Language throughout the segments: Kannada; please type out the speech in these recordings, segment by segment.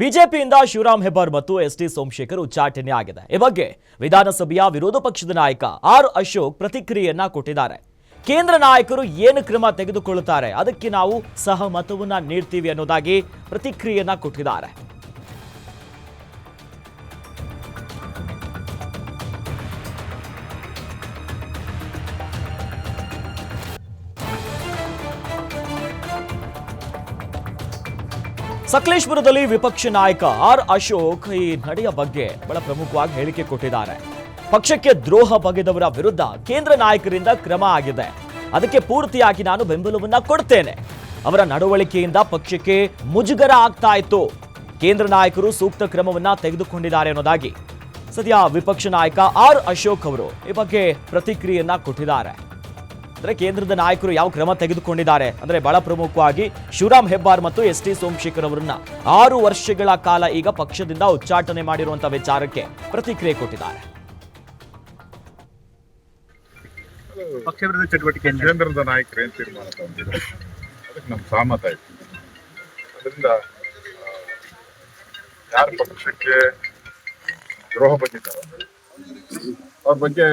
ಬಿಜೆಪಿಯಿಂದ ಶಿವರಾಮ್ ಹೆಬ್ಬಾರ್ ಮತ್ತು ಎಸ್ ಟಿ ಸೋಮಶೇಖರ್ ಉಚ್ಚಾಟನೆ ಆಗಿದೆ. ಈ ಬಗ್ಗೆ ವಿಧಾನಸಭೆಯ ವಿರೋಧ ಪಕ್ಷದ ನಾಯಕ ಆರ್ ಅಶೋಕ್ ಪ್ರತಿಕ್ರಿಯೆಯನ್ನ ಕೊಟ್ಟಿದ್ದಾರೆ. ಕೇಂದ್ರ ನಾಯಕರು ಏನು ಕ್ರಮ ತೆಗೆದುಕೊಳ್ಳುತ್ತಾರೆ? ಅದಕ್ಕೆ ನಾವು ಸಹಮತವನ್ನ ನೀಡ್ತೀವಿ ಅನ್ನೋದಾಗಿ ಪ್ರತಿಕ್ರಿಯೆಯನ್ನ ಕೊಟ್ಟಿದ್ದಾರೆ. ಸಕಲೇಶ್ಪುರದಲ್ಲಿ ವಿಪಕ್ಷ ನಾಯಕ ಆರ್ ಅಶೋಕ್ ಈ ನಡೆಯ ಬಗ್ಗೆ ಬಹಳ ಪ್ರಮುಖವಾಗಿ ಹೇಳಿಕೆ ಕೊಟ್ಟಿದ್ದಾರೆ. ಪಕ್ಷಕ್ಕೆ ದ್ರೋಹ ಬಗೆದವರ ವಿರುದ್ಧ ಕೇಂದ್ರ ನಾಯಕರಿಂದ ಕ್ರಮ ಆಗಿದೆ. ಅದಕ್ಕೆ ಪೂರ್ತಿಯಾಗಿ ನಾನು ಬೆಂಬಲವನ್ನ ಕೊಡ್ತೇನೆ. ಅವರ ನಡವಳಿಕೆಯಿಂದ ಪಕ್ಷಕ್ಕೆ ಮುಜುಗರ ಆಗ್ತಾ ಇತ್ತು. ಕೇಂದ್ರ ನಾಯಕರು ಸೂಕ್ತ ಕ್ರಮವನ್ನ ತೆಗೆದುಕೊಂಡಿದ್ದಾರೆ ಅನ್ನೋದಾಗಿ. ಸದ್ಯ ವಿಪಕ್ಷ ನಾಯಕ ಆರ್ ಅಶೋಕ್ ಅವರು ಈ ಬಗ್ಗೆ ಪ್ರತಿಕ್ರಿಯೆಯನ್ನ ಕೊಟ್ಟಿದ್ದಾರೆ. ಅಂದ್ರೆ ಕೇಂದ್ರದ ನಾಯಕರು ಯಾವ ಕ್ರಮ ತೆಗೆದುಕೊಂಡಿದ್ದಾರೆ? ಅಂದ್ರೆ ಬಹಳ ಪ್ರಮುಖವಾಗಿ ಶಿವರಾಮ್ ಹೆಬ್ಬಾರ್ ಮತ್ತು ಎಸ್ ಟಿ ಸೋಮಶೇಖರ್ ಅವರನ್ನ ಆರು ವರ್ಷಗಳ ಕಾಲ ಈಗ ಪಕ್ಷದಿಂದ ಉಚ್ಚಾಟನೆ ಮಾಡಿರುವಂತಹ ವಿಚಾರಕ್ಕೆ ಪ್ರತಿಕ್ರಿಯೆ ಕೊಟ್ಟಿದ್ದಾರೆ. ಪಕ್ಷ ವಿರೋಧ ಚಟುವಟಿಕೆಯಿಂದ ಕೇಂದ್ರದ ನಾಯಕರು ಏನ್ ತೀರ್ಮಾನ ಅದಕ್ಕೆ ನಮ್ ಸಹಮತ ಆಯ್ತು. ಅದರಿಂದ ಯಾರ ಪಕ್ಷಕ್ಕೆ ದ್ರೋಹ ಬಗೆದಿದ್ದಾರೆ ಅವ್ರ ಬಗ್ಗೆ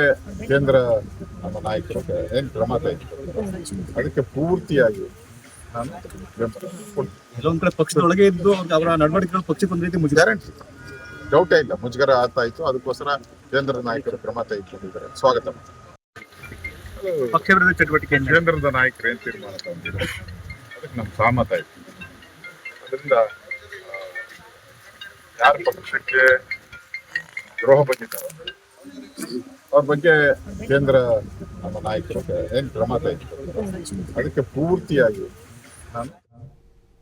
ಕೇಂದ್ರ ನಮ್ಮ ನಾಯಕರು ಏನ್ ಕ್ರಮ ತೆಗೆದುಕೊಂಡಿದ್ದಾರೆ ಅದಕ್ಕೆ ಪೂರ್ತಿಯಾಗಿ ನಾನು. ಕೆಲವೊಂದ್ ಕಡೆ ಪಕ್ಷದೊಳಗೆ ಇದ್ದು ಅವರ ನಡವಳಿಕೆಗಳು ಪಕ್ಷಕ್ಕೆ ಒಂದು ರೀತಿ ಗ್ಯಾರಂಟಿ ಡೌಟೇ ಇಲ್ಲ. ಮುಜುಗರ ಆಗ್ತಾ ಇತ್ತು. ಅದಕ್ಕೋಸ್ಕರ ಕೇಂದ್ರ ನಾಯಕರು ಕ್ರಮ ತೆಗೆದುಕೊಂಡಿದ್ದಾರೆ. ಸ್ವಾಗತ. ಪಕ್ಷ ಚಟುವಟಿಕೆ ಕೇಂದ್ರದ ನಾಯಕರು ಏನು ತೀರ್ಮಾನ ತಗೊಂಡಿದ್ರು? ಅದಕ್ಕೆ ನಮ್ಮ ಸಹಮತ ಇತ್ತು ಅದರಿಂದ ಯಾರ ಪಕ್ಷಕ್ಕೆ ದ್ರೋಹ ಬಗೆದಿದ್ದಾರೆ ಅವ್ರ ಬಗ್ಗೆ ಕೇಂದ್ರ ನಮ್ಮ ನಾಯಕರು ಏನು ಕ್ರಮ ತೆಗೆದುಕೊಂಡಿದ್ದಾರೆ ಅದಕ್ಕೆ ಪೂರ್ತಿಯಾಗಿ ನಾನು